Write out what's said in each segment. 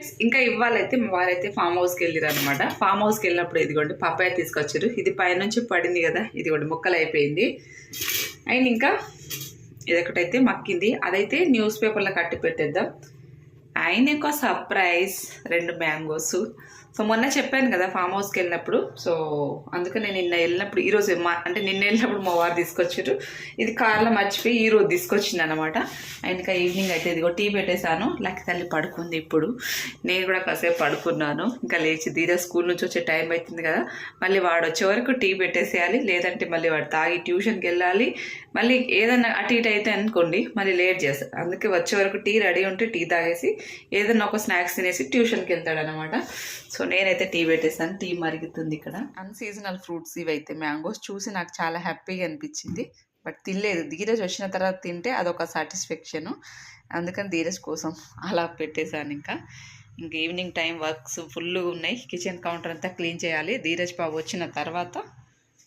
ఇంకా ఇవ్వాలైతే మా వారైతే ఫామ్ హౌస్కి వెళ్ళారు అనమాట ఫామ్ హౌస్కి వెళ్ళినప్పుడు ఇదిగోండి పప్పాయ తీసుకొచ్చారు. ఇది పైనుంచి పడింది కదా ఇదిగోండి ముక్కలు అయిపోయింది. అండ్ ఇంకా ఇదొకటైతే మక్కింది. అదైతే న్యూస్ పేపర్లో కట్టి పెట్టేద్దాం. ఆయన ఒక సర్ప్రైజ్ రెండు మ్యాంగోస్ సో మొన్న చెప్పాను కదా ఫామ్ హౌస్కి వెళ్ళినప్పుడు. సో అందుకనే నిన్న వెళ్ళినప్పుడు ఈరోజు మా అంటే నిన్న వెళ్ళినప్పుడు మా వారు తీసుకొచ్చారు. ఇది కార్లో మర్చిపోయి ఈరోజు తీసుకొచ్చింది అనమాట ఇంకా ఈవినింగ్ అయితే ఇదిగో టీ పెట్టేశాను. లక్కి తల్లి పడుకుంది ఇప్పుడు. నేను కూడా కాసేపు పడుకున్నాను. ఇంకా లేచి దీదా స్కూల్ నుంచి వచ్చే టైం అవుతుంది కదా. మళ్ళీ వాడు వచ్చే వరకు టీ పెట్టేసేయాలి. లేదంటే మళ్ళీ వాడు తాగి ట్యూషన్కి వెళ్ళాలి. మళ్ళీ ఏదైనా అటు ఇటు అయితే అనుకోండి మళ్ళీ లేట్ చేస్తారు అందుకే వచ్చే వరకు టీ రెడీ ఉంటే టీ తాగేసి ఏదైనా ఒక స్నాక్స్ తినేసి ట్యూషన్కి వెళ్తాడు అనమాట సో నేనైతే టీ పెట్టేసాను టీ మరుగుతుంది ఇక్కడ. అన్సీజనల్ ఫ్రూట్స్ ఇవైతే మ్యాంగోస్ చూసి నాకు చాలా హ్యాపీగా అనిపించింది. బట్ తినలేదు. ధీరజ్ వచ్చిన తర్వాత తింటే అదొక సాటిస్ఫాక్షను. అందుకని ధీరజ్ కోసం అలా పెట్టేశాను ఇంకా. ఇంక ఈవినింగ్ టైం వర్క్స్ ఫుల్ ఉన్నాయి. కిచెన్ కౌంటర్ అంతా క్లీన్ చేయాలి. ధీరజ్ బాబు వచ్చిన తర్వాత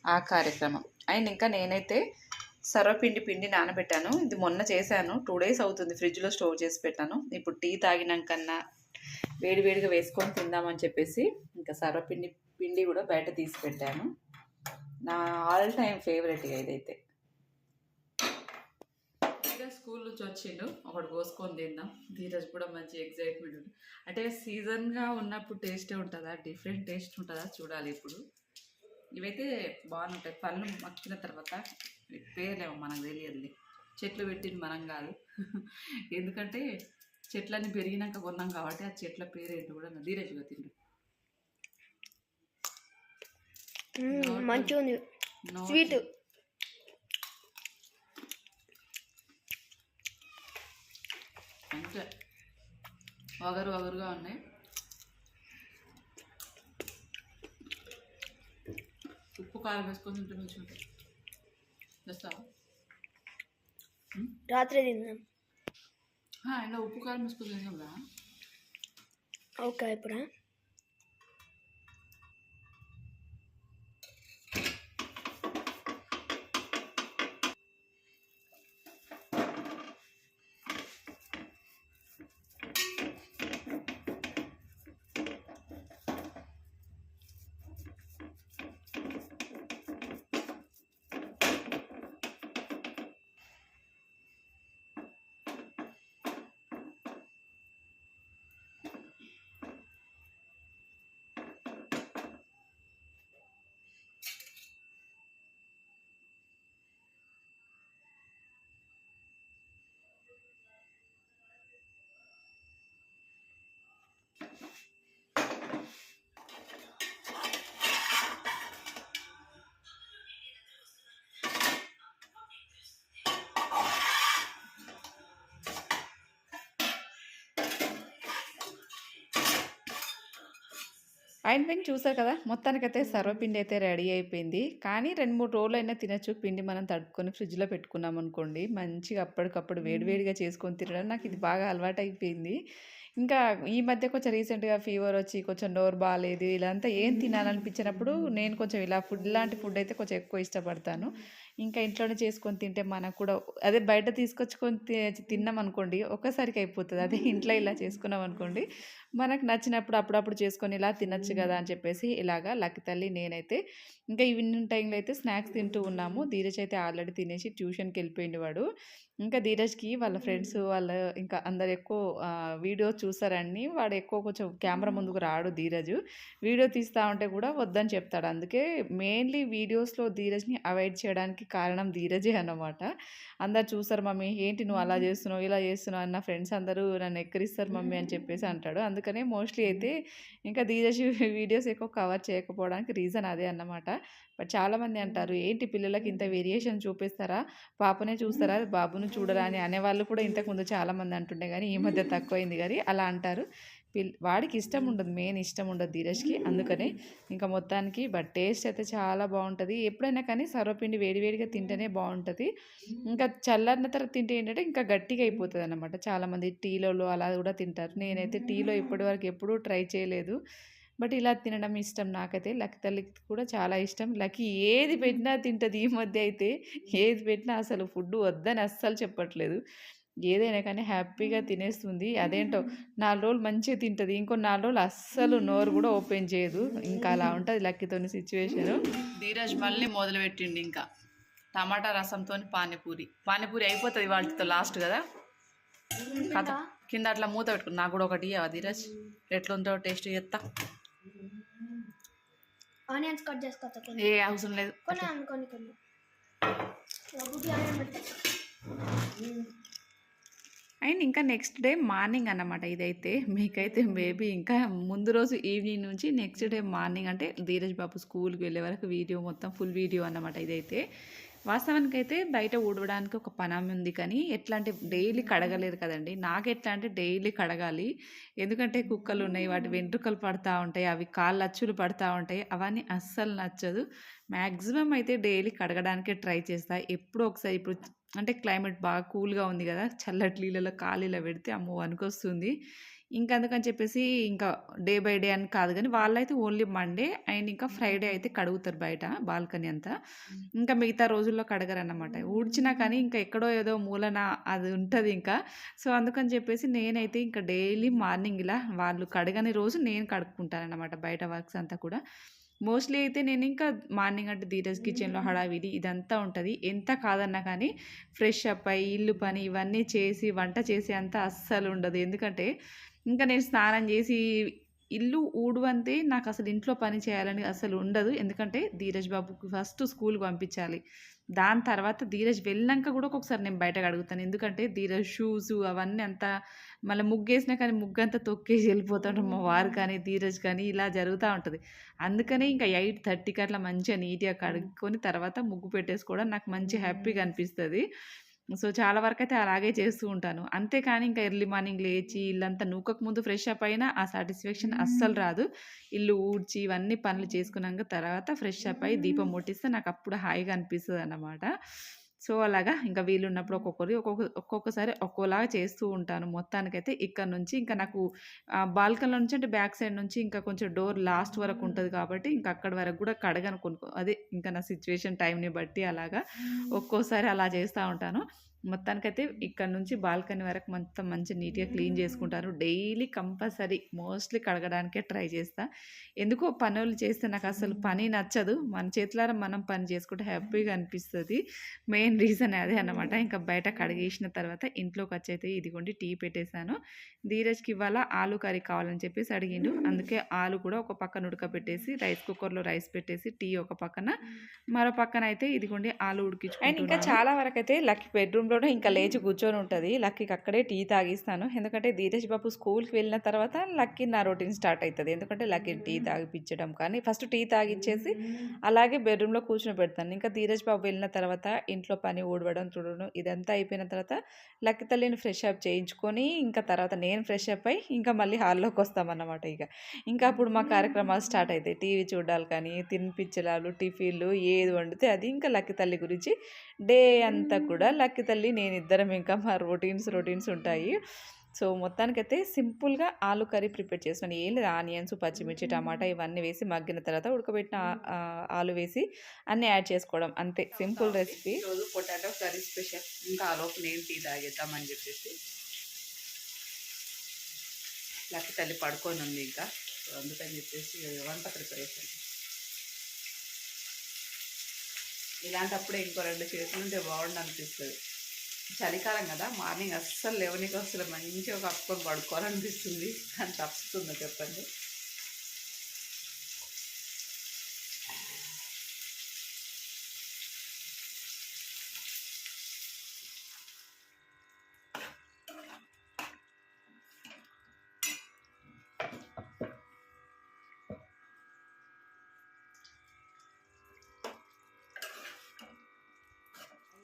ఆ కార్యక్రమం. అండ్ ఇంకా నేనైతే సర్వపిండి పిండి నానబెట్టాను. ఇది మొన్న చేశాను. టూ డేస్ అవుతుంది. ఫ్రిడ్జ్లో స్టోర్ చేసి పెట్టాను. ఇప్పుడు టీ తాగినాకన్నా వేడివేడిగా వేసుకొని తిందామని చెప్పేసి ఇంకా సర్వపిండి పిండి కూడా బయట తీసి పెట్టాను. నా ఆల్ టైమ్ ఫేవరెట్ ఇదైతే. ధీరజ్ స్కూల్ నుంచి వచ్చిండు. ఒకటి కోసుకొని తిందాం. ధీరజ్ కూడా మంచి ఎగ్జైట్మెంట్ ఉంది అంటే సీజన్గా ఉన్నప్పుడు టేస్టే ఉంటుందా? డిఫరెంట్ టేస్ట్ ఉంటుందా? చూడాలి ఇప్పుడు. ఇవైతే బాగుంటాయి. పళ్ళు మక్కిన తర్వాత పేర్లేము మనకు తెలియదులే. చెట్లు పెట్టింది మనం కాదు. ఎందుకంటే చెట్లన్నీ పెరిగినాక కొన్నాం కాబట్టి ఆ చెట్ల పేరేంటి కూడా ధీరజ్గా తిండు. మంచిగా ఉంది స్వీట్. అంతే. వగరు వగరుగా ఉన్నాయి. ఉప్పు కారం వేసుకొని తింటే మంచిగా ఉంటుంది రాత్రి తిందాం. ఇలా ఉప్పు కారం వేసుకొని తిందాం రా ఓకే పిండి చూసారు కదా మొత్తానికైతే సర్వపిండి అయితే రెడీ అయిపోయింది. కానీ రెండు మూడు రోజులు అయినా తినచ్చు పిండి మనం తడుపుకొని ఫ్రిడ్జ్లో పెట్టుకున్నాం అనుకోండి. మంచిగా అప్పటికప్పుడు వేడివేడిగా చేసుకొని తినడం నాకు ఇది బాగా అలవాటు అయిపోయింది. ఇంకా ఈ మధ్య కొంచెం రీసెంట్గా ఫీవర్ వచ్చి కొంచెం నోరు బాగాలేదు ఇలాంతా ఏం తినాలనిపించినప్పుడు నేను కొంచెం ఇలా ఫుడ్ లాంటి ఫుడ్ అయితే కొంచెం ఎక్కువ ఇష్టపడతాను. ఇంకా ఇంట్లోనే చేసుకొని తింటే మనకు కూడా అదే బయట తీసుకొచ్చుకొని తి- తిన్నాం అనుకోండి ఒక్కసారికి అయిపోతుంది. అదే ఇంట్లో ఇలా చేసుకున్నాం అనుకోండి మనకు నచ్చినప్పుడు అప్పుడప్పుడు చేసుకొని ఇలా తినచ్చు కదా అని చెప్పేసి ఇలాగా లక్కి తల్లి నేనైతే ఇంకా ఈవినింగ్ టైంలో అయితే స్నాక్స్ తింటూ ఉన్నాము. ధీరజ్ అయితే ఆల్రెడీ తినేసి ట్యూషన్కి వెళ్ళిపోయింది వాడు. ఇంకా ధీరజ్కి వాళ్ళ ఫ్రెండ్స్ వాళ్ళ ఇంకా అందరు ఎక్కువ వీడియో చూసారని వాడు ఎక్కువ కొంచెం కెమెరా ముందుకు రాడు ధీరజ్. వీడియో తీస్తా ఉంటే కూడా వద్దని చెప్తాడు. అందుకే మెయిన్లీ వీడియోస్లో ధీరజ్ని అవాయిడ్ చేయడానికి కారణం ధీరజే అన్నమాట. అందరు చూసారు మమ్మీ ఏంటి నువ్వు అలా చేస్తున్నావు ఇలా చేస్తున్నావు అన్న ఫ్రెండ్స్ అందరూ నన్ను ఎక్కరిస్తారు మమ్మీ అని చెప్పేసి అంటాడు. అందుకనే మోస్ట్లీ అయితే ఇంకా ధీరజ్ వీడియోస్ ఎక్కువ కవర్ చేయకపోవడానికి రీజన్ అదే అన్నమాట. బట్ చాలామంది అంటారు ఏంటి పిల్లలకి ఇంత వేరియేషన్ చూపిస్తారా? పాపనే చూస్తారా? బాబును చూడరా అని అనేవాళ్ళు కూడా ఇంతకుముందు చాలామంది అంటుండే కానీ ఈ మధ్య తక్కువైంది కానీ అలా అంటారు. పిల్ వాడికి ఇష్టం ఉండదు మెయిన్ ఇష్టం ఉండదు ధీరజ్కి. అందుకనే ఇంకా మొత్తానికి బట్ టేస్ట్ అయితే చాలా బాగుంటుంది. ఎప్పుడైనా కానీ సర్వపిండి వేడివేడిగా తింటేనే బాగుంటుంది. ఇంకా చల్లారిన తర్వాత తింటే ఏంటంటే ఇంకా గట్టిగా అయిపోతుంది అనమాట చాలామంది టీలలో అలా కూడా తింటారు. నేనైతే టీలో ఇప్పటివరకు ఎప్పుడూ ట్రై చేయలేదు. బట్ ఇలా తినడం ఇష్టం నాకైతే. లక్కి తల్లికి కూడా చాలా ఇష్టం. లక్కి ఏది పెట్టినా తింటుంది ఈ మధ్య అయితే. ఏది పెట్టినా అసలు ఫుడ్ వద్దని అస్సలు చెప్పట్లేదు. ఏదైనా కానీ హ్యాపీగా తినేస్తుంది. అదేంటో నాలుగు రోజులు మంచిగా తింటుంది. ఇంకో నాలుగు రోజులు అస్సలు నోరు కూడా ఓపెన్ చేయదు. ఇంకా అలా ఉంటుంది లక్కీతోని సిచ్యువేషను. ధీరజ్ మళ్ళీ మొదలుపెట్టిండు ఇంకా. టమాటా రసంతో పానీపూరి. పానీపూరి అయిపోతుంది వాళ్ళతో లాస్ట్ కదా? కథ. కింద అట్లా మూత పెట్టుకుని నాకు కూడా ఒకటి ధీరజ్? ఎట్లుందో టేస్ట్ చేస్తా ఆనియన్స్ కట్ చేసుకోవచ్చు ఏ అవసరం లేదు. కొన్ని కొన్ని కొన్ని ఒకటి ఆనియన్ పెడితే అండ్ ఇంకా నెక్స్ట్ డే మార్నింగ్ అన్నమాట ఇదైతే. మీకైతే మేబీ ఇంకా ముందు రోజు ఈవినింగ్ నుంచి నెక్స్ట్ డే మార్నింగ్ అంటే ధీరజ్ బాబు స్కూల్కి వెళ్ళే వరకు వీడియో మొత్తం ఫుల్ వీడియో అన్నమాట ఇదైతే. వాస్తవానికి అయితే బయట ఊడవడానికి ఒక పనామి ఉంది కానీ ఎట్లా అంటే డైలీ కడగలేదు కదండి. నాకు ఎట్లా అంటే డైలీ కడగాలి. ఎందుకంటే కుక్కలు ఉన్నాయి వాటి వెంట్రుకలు పడతా ఉంటాయి అవి కాళ్ళు అచ్చులు పడతా ఉంటాయి అవన్నీ అస్సలు నచ్చదు. మ్యాక్సిమం అయితే డైలీ కడగడానికే ట్రై చేస్తా. ఎప్పుడో ఒకసారి ఇప్పుడు అంటే క్లైమేట్ బాగా కూల్గా ఉంది కదా చల్లటి నీళ్ళలో కాలీలో పెడితే అమ్మో వణుకొస్తుంది. ఇంకా అందుకని చెప్పేసి ఇంకా డే బై డే అని కాదు కానీ వాళ్ళైతే ఓన్లీ మండే అండ్ ఇంకా ఫ్రైడే అయితే కడుగుతారు బయట బాల్కనీ అంతా. ఇంకా మిగతా రోజుల్లో కడగరన్నమాట. ఊడ్చినా కానీ ఇంకా ఎక్కడో ఏదో మూలన అది ఉంటుంది ఇంకా. సో అందుకని చెప్పేసి నేనైతే ఇంకా డైలీ మార్నింగ్ ఇలా వాళ్ళు కడగని రోజు నేను కడుక్కుంటానన్నమాట బయట వర్క్స్ అంతా కూడా. మోస్ట్లీ అయితే నేను ఇంకా మార్నింగ్ అంటే ధీరజ్ కిచెన్లో హడావిడి ఇదంతా ఉంటుంది. ఎంత కాదన్నా కానీ ఫ్రెష్ అప్ అయ్యి ఇల్లు పని ఇవన్నీ చేసి వంట చేసే అంత అస్సలు ఉండదు. ఎందుకంటే ఇంకా నేను స్నానం చేసి ఇల్లు ఊడువంతే నాకు అసలు ఇంట్లో పని చేయాలని అసలు ఉండదు. ఎందుకంటే ధీరజ్ బాబుకి ఫస్ట్ స్కూల్కి పంపించాలి. దాని తర్వాత ధీరజ్ వెళ్ళాక కూడా ఒక్కొక్కసారి నేను బయటకు అడుగుతాను. ఎందుకంటే ధీరజ్ షూస్ అవన్నీ అంతా మళ్ళీ ముగ్గేసినా కానీ ముగ్గు అంతా తొక్కేసి వెళ్ళిపోతాడు మా వారు కానీ ధీరజ్ కానీ ఇలా జరుగుతూ ఉంటుంది. అందుకనే ఇంకా ఎయిట్ థర్టీకి అట్లా మంచిగా నీట్గా కడుక్కొని తర్వాత ముగ్గు పెట్టేసుకోవడం నాకు మంచి హ్యాపీగా అనిపిస్తుంది. సో చాలా వరకు అయితే అలాగే చేస్తూ ఉంటాను. అంతేకాని ఇంకా ఎర్లీ మార్నింగ్ లేచి ఇల్లంతా నూకకు ముందు ఫ్రెష్ అప్ అయినా ఆ సాటిస్ఫాక్షన్ అస్సలు రాదు. ఇల్లు ఊడ్చి ఇవన్నీ పనులు చేసుకున్నాక తర్వాత ఫ్రెష్ అప్ అయ్యి దీపం ముట్టిస్తే నాకు అప్పుడు హాయిగా అనిపిస్తుంది అన్నమాట సో అలాగా ఇంకా వీళ్ళు ఉన్నప్పుడు ఒక్కొక్కరి ఒక్కొక్క ఒక్కొక్కసారి ఒక్కోలాగా చేస్తూ ఉంటాను. మొత్తానికైతే ఇక్కడ నుంచి ఇంకా నాకు బాల్కనీ నుంచి అంటే బ్యాక్ సైడ్ నుంచి ఇంకా కొంచెం డోర్ లాస్ట్ వరకు ఉంటుంది కాబట్టి ఇంకా అక్కడి వరకు కూడా కడగను కొనుక్కో అదే ఇంకా నా సిచ్యువేషన్ టైంని బట్టి అలాగా ఒక్కోసారి అలా చేస్తూ ఉంటాను. మొత్తానికైతే ఇక్కడ నుంచి బాల్కనీ వరకు మొత్తం మంచి నీట్గా క్లీన్ చేసుకుంటాను డైలీ కంపల్సరీ మోస్ట్లీ కడగడానికే ట్రై చేస్తా. ఎందుకో పనులు చేస్తే నాకు అసలు పని నచ్చదు. మన చేతులారా మనం పని చేసుకుంటే హ్యాపీగా అనిపిస్తుంది. మెయిన్ రీజన్ అదే అన్నమాట. ఇంకా బయట కడిగేసిన తర్వాత ఇంట్లోకి వచ్చి అయితే ఇదిగోండి టీ పెట్టేశాను. ధీరజ్కి ఇవాళ ఆలు కర్రీ కావాలని చెప్పేసి అడిగిండు. అందుకే ఆలు కూడా ఒక పక్కన ఉడకబెట్టేసి రైస్ కుక్కర్లో రైస్ పెట్టేసి టీ ఒక పక్కన. మరో పక్కన అయితే ఇదిగోండి ఆలు ఉడికించు అండ్ ఇంకా చాలా వరకు అయితే లక్కీ బెడ్రూమ్లోనే ఇంకా లేచి కూర్చొని ఉంటుంది. లక్కీకి అక్కడే టీ తాగిస్తాను. ఎందుకంటే ధీరజ్ బాబు స్కూల్కి వెళ్ళిన తర్వాత లక్కీ నా రొటీన్ స్టార్ట్ అవుతుంది ఎందుకంటే లక్కీ టీ తాగిపించడం కానీ ఫస్ట్ టీ తాగిచ్చేసి అలాగే బెడ్రూమ్లో కూర్చొని పెడతాను. ఇంకా ధీరజ్ బాబు వెళ్ళిన తర్వాత ఇంట్లో పని ఊడవడం చూడడం ఇదంతా అయిపోయిన తర్వాత లక్కీ తల్లిని ఫ్రెష్ అప్ చేయించుకొని ఇంకా తర్వాత నేను ఫ్రెష్ అప్ అయ్యి ఇంకా మళ్ళీ హాల్లోకి వస్తామన్నమాట ఇక. ఇంకా అప్పుడు మా కార్యక్రమాలు స్టార్ట్ అవుతాయి టీవీ చూడాలి కానీ తినిపించడాలు టిఫిన్లు ఏది వండితే అది ఇంకా లక్కీ తల్లి గురించి డే అంతా కూడా లక్కీ తల్లి నేను ఇద్దరం ఇంకా మా రొటీన్స్ రొటీన్స్ ఉంటాయి. సో మొత్తానికైతే సింపుల్గా ఆలు కర్రీ ప్రిపేర్ చేస్తున్నాను. ఏం లేదు ఆనియన్స్ పచ్చిమిర్చి టమాటా ఇవన్నీ వేసి మగ్గిన తర్వాత ఉడకబెట్టిన ఆలు వేసి అన్నీ యాడ్ చేసుకోవడం అంతే. Simple recipe. రోజు పొటాటో కర్రీ స్పెషల్. ఇంకా ఆలోపు నేను టీ తాగేద్దామని చెప్పేసి. లక్కీ తల్లి పడుకొని ఉంది ఇంకా. అందుకని చెప్పేసి వంట ప్రిపరేషన్ ఇలాంటప్పుడే ఇంకో రెండు ఉంటే బాగుండు అనిపిస్తుంది చలికాలం కదా మార్నింగ్ అస్సలు లెవెన్కి అసలు మంచిగా కప్పుకొని పడుకోవాలనిపిస్తుంది. కానీ తప్పుతుందో చెప్పండి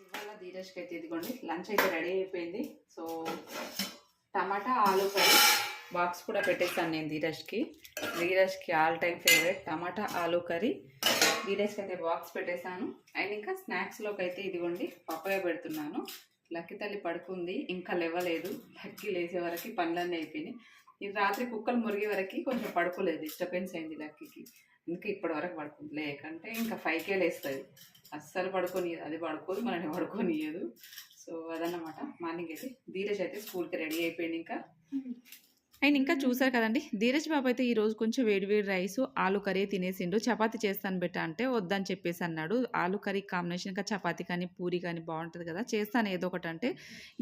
ఇవాళ ధీరజ్కి అయితే ఇదిగోండి లంచ్ అయితే రెడీ అయిపోయింది. సో టమాటా ఆలు కర్రీ బాక్స్ కూడా పెట్టేస్తాను నేను ధీరజ్కి ధీరజ్కి ఆల్ టైమ్ ఫేవరెట్ టమాటా ఆలు కర్రీ. ధీరజ్కి అయితే బాక్స్ పెట్టేశాను. అండ్ ఇంకా స్నాక్స్లోకి అయితే ఇదిగోండి పప్పగా పెడుతున్నాను. లక్కి తల్లి పడుకుంది ఇంకా లేవలేదు. లక్కి లేచే వరకు పనులన్నీ అయిపోయినాయి. ఇది రాత్రి కుక్కలు మురిగే వరకు కొంచెం పడుకోలేదు డిస్టర్బెన్స్ అయింది లక్కీకి. అందుకే ఇప్పటి వరకు పడుకుంది. లేకంటే ఇంకా ఫైవ్కే లేస్తుంది. అస్సలు పడుకొని అది పడుకోదు మనల్ని పడుకోనియదు సో అదన్నమాట. మార్నింగ్ అయితే ధీరజ్ అయితే స్కూల్కి రెడీ అయిపోయింది ఇంకా. అండ్ ఇంకా చూసారు కదండి ధీరజ్ బాబు అయితే ఈరోజు కొంచెం వేడి వేడి రైస్ ఆలు కర్రీ తినేసిండు. చపాతీ చేస్తాను బెట్ట అంటే వద్దని చెప్పేసి అన్నాడు. ఆలు కర్రీ కాంబినేషన్ ఇంకా చపాతీ కానీ పూరి కానీ బాగుంటుంది కదా చేస్తాను ఏదో ఒకటి అంటే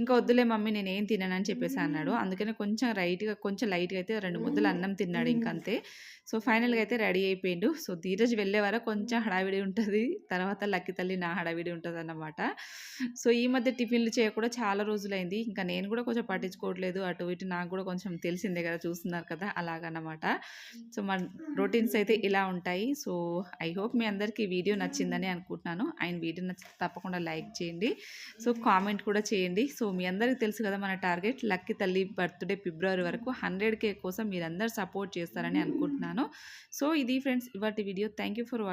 ఇంకా వద్దులే మమ్మీ నేను ఏం తిననని చెప్పేసి అన్నాడు. అందుకని కొంచెం రైట్గా కొంచెం లైట్గా అయితే రెండు ముద్దలు అన్నం తిన్నాడు ఇంకా అంతే సో ఫైనల్గా అయితే రెడీ అయిపోయిండు. సో ధీరజ్ వెళ్ళే వరకు కొంచెం హడావిడి ఉంటుంది. తర్వాత లక్కి తల్లి నా హడావిడి ఉంటుంది అన్నమాట. సో ఈ మధ్య టిఫిన్లు చేయకుండా చాలా రోజులైంది. ఇంకా నేను కూడా కొంచెం పట్టించుకోవట్లేదు. అటు ఇటు నాకు కూడా కొంచెం తెలిసిందే కదా! చూస్తున్నారు కదా! అలాగన్నమాట సో మన రొటీన్స్ అయితే ఇలా ఉంటాయి. సో ఐ హోప్ మీ అందరికీ వీడియో నచ్చిందని అనుకుంటున్నాను. ఆయన వీడియో నచ్చితే తప్పకుండా లైక్ చేయండి. సో కామెంట్ కూడా చేయండి. సో మీ అందరికీ తెలుసు కదా మన టార్గెట్ లక్కీ తల్లి బర్త్డే ఫిబ్రవరి వరకు హండ్రెడ్ కే కోసం మీరందరూ సపోర్ట్ చేస్తారని అనుకుంటున్నాను. సో ఇది ఫ్రెండ్స్ ఇవాటి వీడియో. Thank you for